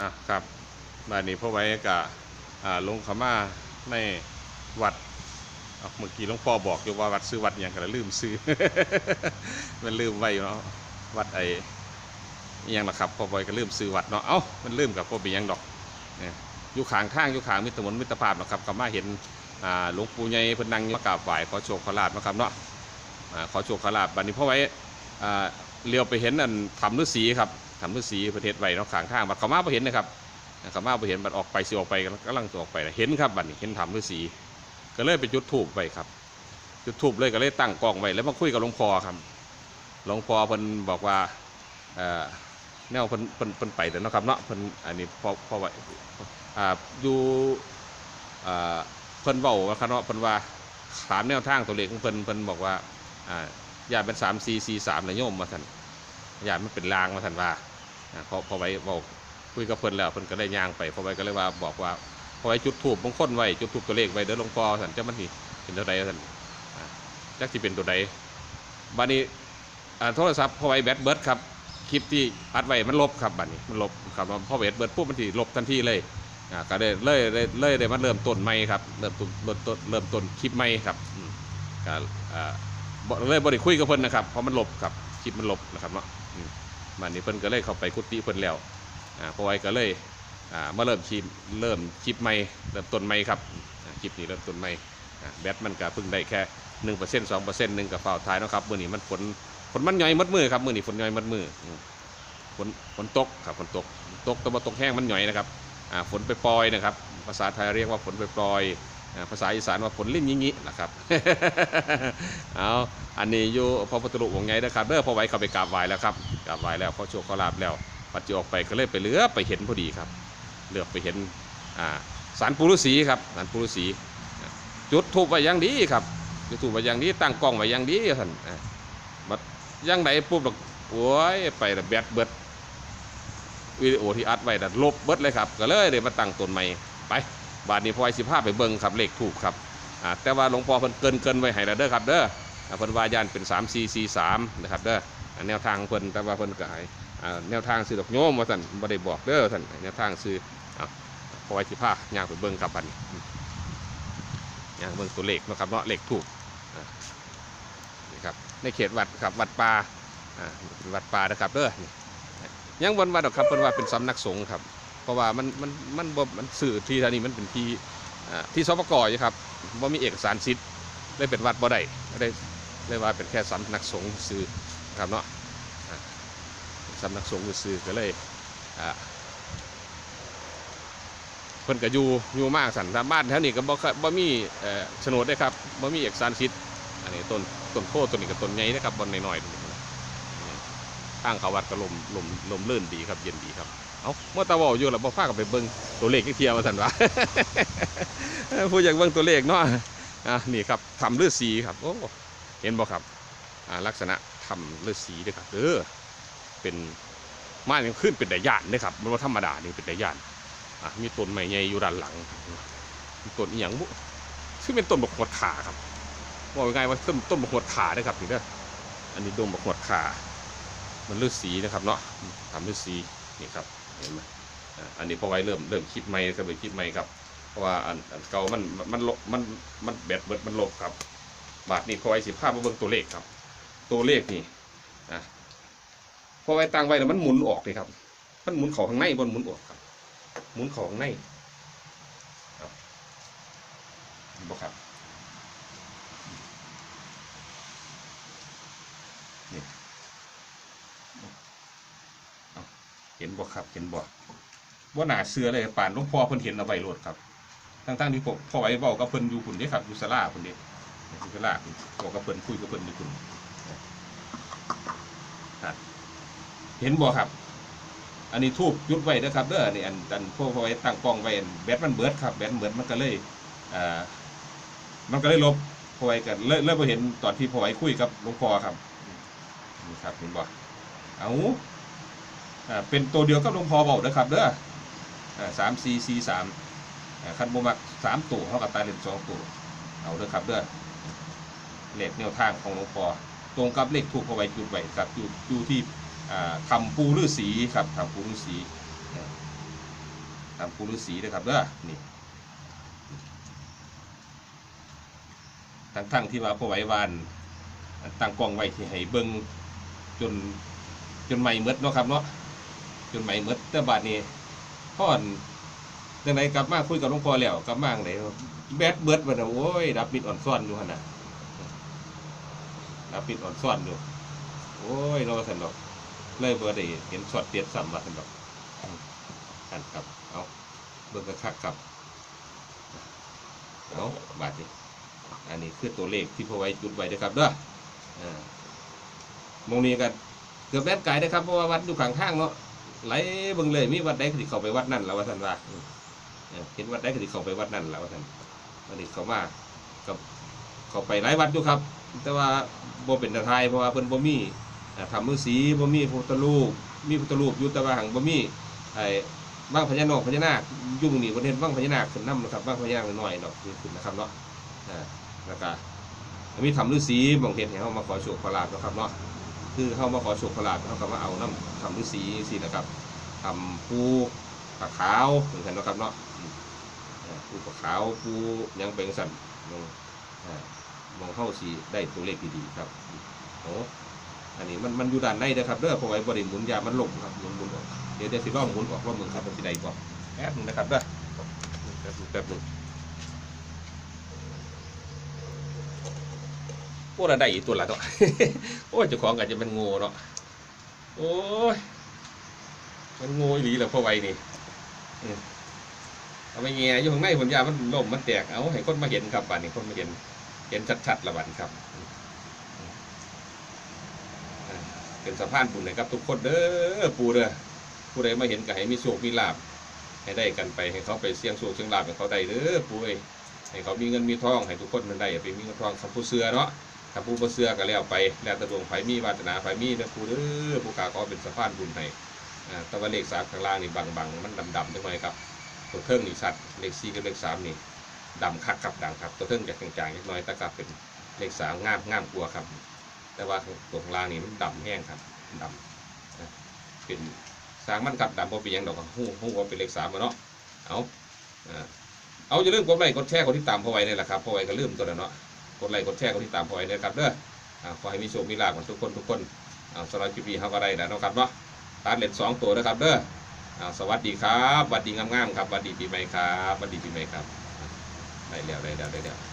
อะครับบ้านนี้พ่อไว้กะอ่าลงขามาในวัดเมื่อกี้หลวงพ่อบอกอยู่ว่าวัดซื้อวัดอย่างกันลืมซื้อ มันลืมไว้อยู่เนาะวัดไอ้ยังนะครับพ่อไว้ก็ลืมซื้อวัดเนาะเอ้ามันลืมกับพ่อเป็นยังดอกเนี่ยอยู่ขางทางอยู่ขางมิตรมนมิตรภาพนะครับก็มาเห็นหลวงปู่ใหญ่พนังยู่มากราบไหว้ขอโชคขอลาบนะครับเนาะขอโชคขอลาบบัดนี้พ่อไว้เลี้ยวไปเห็นอันทำฤาษีครับ ทำฤาษีประเทศไว้เนาะขางทางบัดเขามาบ่เห็นนะครับเขามาไปเห็นบัดออกไปสิออกไปกำลังจะออกไปเห็นครับบัดนี้เห็นทำฤาษีก็เลยไปจุดธูปไปครับ จุดธูปเลยก็เลยตั้งกล้องไว้แล้วมาคุยกับหลวงพ่อครับหลวงพ่อเพิ่นบอกว่าเอ่อแนวเพิ่นเพิ่นเพิ่นไปเดี๋ยวนาะครับเนาะเพิ่นอันนี้พอพอไว้อยู่เพิ่นเว้าว่าครับเนาะเพิ่นว่าถามแนวทางตัวเลขของเพิ่นเพิ่นบอกว่าอ่าอย่าเป็นสามสี่สี่สามนะโยมมาท่านอย่ามันเป็นลางมาท่านว่า อ่าพอพอไว้เว้าคุยกับเพิ่นแล้วเพิ่นก็ได้ย่างไปพอไว้ก็เลยว่าบอกว่าพอไว้จุดถูกมงคลไว้จุดถูกตัวเลขไว้เด้อหลวงพ่อสันจะมันนี่เป็นตัวใดสันจักที่เป็นตัวใดบัดนี้อ่าโทรศัพท์พอไว้แบตเบิร์ดครับคลิปที่อัดไว้มันลบครับบัดนี้มันลบครับพอแบตเบิร์ดปุ๊บมันทีลบทันทีเลยอ่าก็ได้เลยเลยเลยได้มาเริ่มต้นใหม่ครับเริ่มต้นเริ่มต้นเริ่มต้นคลิปใหม่ครับอืมก็อ่าบ่เลยบ่ได้คุยกับเพิ่นนะครับเพราะมันลบครับคลิปมันลบนะครับเนาะ มบัดนี้เพิ่นก็เลยเข้าไปกุฏิเพิ่นแล้วอ่าพอไว้ก็เลยอ่ามาเริ่มคลิปเริ่มคลิปใหม่เริ่มต้นใหม่ครับอ่าคลิปนี้เริ่มต้นใหม่อ่าแบตมันก็เพิ่งได้แค่หนึ่งเปอร์เซ็นต์สองเปอร์เซ็นต์หนึ่งกับเฝ่าท้ายเนาะครับมือนี้มันฝนฝนมันย่อยมัดมือครับมือนี้ฝนย่อยมัดมืออืมฝนฝนตกครับฝนตกตกแตัวาตกแห้งมันย่อยนะครับอ่าฝนไปปลอยนะครับ ภาษาไทยเรียกว่าฝนไปปลอยอ่า ภาษาอีสานว่าฝนลิ้นยิงี้นะครับ เอาอันนี้อยู่พอประตูวงไงนะครับเด้อพอไว้เข้าไปกราบไหว้แล้วครับกราบไหว้แล้วขอโชคขอลาบแล้วปัจจุออกไปก็เลยไปเลือไปเห็นพอดีครับ เลือไปเห็นอ่าสารปูรุษีครับสารปูรุษีจุดทูบไว้อยังดีครับจุดทูบไว้อยังดีตั้งกล้องไว้อยังดีท่านอ่ายังไดปุ๊บดอกโอ้ยไปแล้วแบตเบิดวิดีโอที่อัดไว้ดัดลบเบิดเลยครับ ก็เลยเดี๋ยวมาตั้งต้นใหม่ไป บาทนี้พอไอ้สิภาพไปเบิ่งครับเลขถูกครับแต่ว่าหลวงพ่อเพิ่นเกินเกินไว้ให้แล้วเด้อครับเด้อเพิ่นว่าย่านเป็น3 4 4 3นะครับเด้อแนวทางเพิ่นแต่ว่าเพิ่นก็ให้แนวทางซื้อดอกโยมว่าท่านบ่ได้บอกเด้อท่านแนวทางซื้อเอาพอไว้สิพาย่างไปเบิ่งครับบัดนี้อืมย่างเบิ่งตัวเลขนาะครับเนาะเลขถูกนี่ครับในเขตวัดครับวัดป่าวัดป่านะครับเด้อยังบนวัดดอกครับเพิ่นว่าเป็นสำนักสงฆ์ครับ เพราะว่ามันมันมันบ่มันสื่อที่ทานี้มันเป็นที่อ่าที่สปกอยู่ครับบ่ามีเอกสารสิทธิ์เลยเป็นวัดบ่ได้ได้เลยว่าเป็นแค่สำนักสงฆ์สื่อครับเนาะสำนักสงฆ์ซื้อก็เลยเพิ่นก็อยู่อยู่มากสันตามบ้านแถวนี้ก็บ่เคยบ่มีเอ่อโฉนดได้ครับบ่มีเอกสารสิทธิ์อันนี้ต้นต้นโพต้นนี้ก็ต้นใหญ่นะครับบนน้อยๆตรงนี้ทางเขาวัดก็ลมลมลมลื่นดีครับเย็นดีครับ เอาเมื่อตาเวาอยู่แล้วบ่พากันไปเบิ่งตัวเลขอีกเทียมาสันวะผู้อยากเบิ่งตัวเลขเนาะอะนี่ครับทำฤาษีครับโอ้เห็นบ่ครับอ่าลักษณะทำฤาษีด้วยครับเออเป็นไม้ยังขึ้นเป็นไดยานนะครับมันว่าธรรมดานี่เป็นไดยานอะมีต้นไม้ใหญ่อยู่ด้านหลังมีต้นอีหยังบุซึ่งเป็นต้นบกหวดขาครับว่าง่ายว่าต้นต้นบกหวดขาด้อครับนี่เด้ออันนี้ดงบกหวดขา มันฤาษีนะครับเนาะทำฤาษีนี่ครับ เห็นไหมอันนี้พอไว้เริ่มเริ่มคิดใหม่ก็เลยคิดใหม่ครับ เพราะว่าอันอันเก่ามันมันลบมันมันแบตเบิดมันลบครับ บาทนี้พอไว้สิภาพมาเบิ่งตัวเลขครับ ตัวเลขนี่อะพอไว้ตั้งไว้แล้วมันหมุนออกเลยครับ มันหมุนเของข้างในบนหมุนออกครับ หมุนเของข้างในครับบอกครับนี่เอา เห็นบอกครับ เห็นบอกว่าหนาเสือเลยป่านหลุงพ่อเพิ่นเห็นเอาไว้โลดครับทั้งๆที่ผมพ่อไว้เบากับเพิ่นอยู่คุณเด้ครับอยู่ศาลาคุณเด้อยู่ศาลาคุณบอกกับเพิ่นคุยกับเพิ่นอยู่คุณเห็นบ่ครับ อันนี้ทูบยุดไว้นะครับเด้ออันนี้อันอันพวกเอไว้ตั้งกล้องไว้อันแบตมันเบิดครับแบตเบิดมันก็เลยอ่ามันก็เลยลบพ่อไว้กันเลยเลยพอเห็นตอนที่พอไว้คุยกับหลวงพ่อครับนี่ครับเห็นบ่เออ่า เป็นตัวเดียวกับหลวงพ่อบอกนะครับเด้อสามสี่สี่สามคันโบมักสามตัวเท่ากับตาเล่นสองตัวเอาเด้อครับเด้อเลขแนวทางของหลวงพ่อตรงกับเลขถูกพอไว้จุดไว้ครับอยู่อยู่ที่อ่าทำปูฤาษีครับทำปูฤาษีตาปูฤาษีนะครับเด้อนี่ทั้งทั้งๆที่ว่าพอไหววานตั้งกล้องไว้ที่ให้เบิ่งจนจนใหม่เมดเนาะครับเนาะ จนใหม่เมดแต่บาดนี้พ่อนจังไดกลับมาคุยกับหลวงพ่อแล้วกลับมาจังไดแบดเบิดบัดน่ะโอ้ยดับมิดอ่อนซ่อนอยู่หั่นน่ะดับมิดอ่อนซ่อนอยู่โอ้ยเนาะซั่นดอกเลยเบ่ได้เห็นช็อตเด็ดซ้ำว่าซั่นดอกอันครับเอาเบิ่งกระคักครับเอาบาทนี้อันนี้คือตัวเลขที่พอไว้จุดไว้นะครับเด้ออ่ามองนี้กันเกือบแม่นไกลนะครับเพราะว่าวัดอยู่ข้างทางเนาะ ไหลเบิ่งเลยมีวัดใดก็สิเขาไปวัดนั่นแล้วว่าท่านว่าเห็นวัดใดก็สิเขาไปวัดนั่นแล้วว่าท่านวันนี้เขามากับเขาไปหลายวัดอยู่ครับ แต่ว่าบ่เป็นตาไทยเพราะว่าเพิ่นบ่มีอ่าทำมือสีบ่มีพุทธรูปมีพุทธรูปอยู่แต่ว่าหังบ่มีไอ้บ้างพญานกพญานาคยุ่หนีประเทศบ้างพญานาคขึ้นน้ำนะครับบ้างพญานาคหน้อยเนาะขึ้นนะครับเนาะอ่าแล้วก็มีทำฤาษีบางเห็นให้เขามาขอโชคขอลาบนะครับเนาะ คือเข้ามาขอโชคขลาบเขาก็มาเอาน้ำทำฤาษีสินะครับทำปูปลาขาวเหมือนกันนาะครับเนาะอืมอ่าปูปลาขาวปูยังเป็นสันมองมองเข้าสีได้ตัวเลขดีๆครับโอ้อันนี้มันมันอยู่ด้านในนะครับเด้อเพราะไว้บริหมุนยามันลงครับหมุนหมุนออกเดี๋ยวเดี๋ยวสิลองหมุนออกว่ามึงครับมันสิได้บ่แป๊บหนึงนะครับเด้อแป๊บหนึงแป๊บนึง โอ้ระได้อีกตัวละเนาะโอ้ยเจ้าของอาจจะเป็นงูเนาะโอ้ยมันงูอีหลีแหละพ่อไวนี่อืมเอาไปแง่อยู่ข้างในผมยามันล่มมันแตกเอาให้คนมาเห็นครับบัดนี้คนมาเห็นเห็นชัดๆละบัดนี้ครับเป็นสะพานบุญนะครับ ทุกคนเด้อปูเด้อผู้ใดมาเห็นก็ให้มีโชคมีลาบให้ได้กันไปให้เขาไปเสี่ยงโชคเสี่ยงลาบให้เขาได้เด้อปุ้ยให้เขามีเงินมีทองให้ทุกคนมันได้ไปมีเงินทองคำผู้เสือเนาะ ถ้าผู้บ่เสือก็แล้วไป แล้วต่ดวงไผมีวาสนาไผมีเด้อผู้เด้อผู้กาขอเป็นสะพานบุญให้ตะวันเลขสามข้างล่างนี่บังๆมันดำๆจังหน่อยครับ ตัวเครื่องนี่ชัดเลขสี่กับเลขสามนี่ดำคักครับดังครับตัวเครื่องจะจางๆนิดหน่อยแต่ก็เป็นเลขสามงามงามกลัวครับ แต่ว่าตัวข้างล่างนี่มันดำแห้งครับดำเป็นสางมันกับดำบ่เป็นยังดอกฮู้ฮู้ว่าเป็นเลขสามอะเนาะเอาเอาอย่าลืมกดไลค์กดแชร์กดติดตามพ่อไว้นี่แหละครับพ่อไว้ก็ลืมตัวแล้วเนาะ กดไลค์กดแชร์กดติดตามพอไว้เนี่ยครับเด้อขอให้มีโชคมีลาภของทุกคนทุกคนสำหรับคลิปนี้เขาก็ได้แล้วนะครับเนาะตัดเหลนสองตัวนะครับเด้อสวัสดีครับสวัสดีงามๆครับสวัสดีปีใหม่ครับสวัสดีปีใหม่ครับได้แล้วได้แล้วได้แล้ว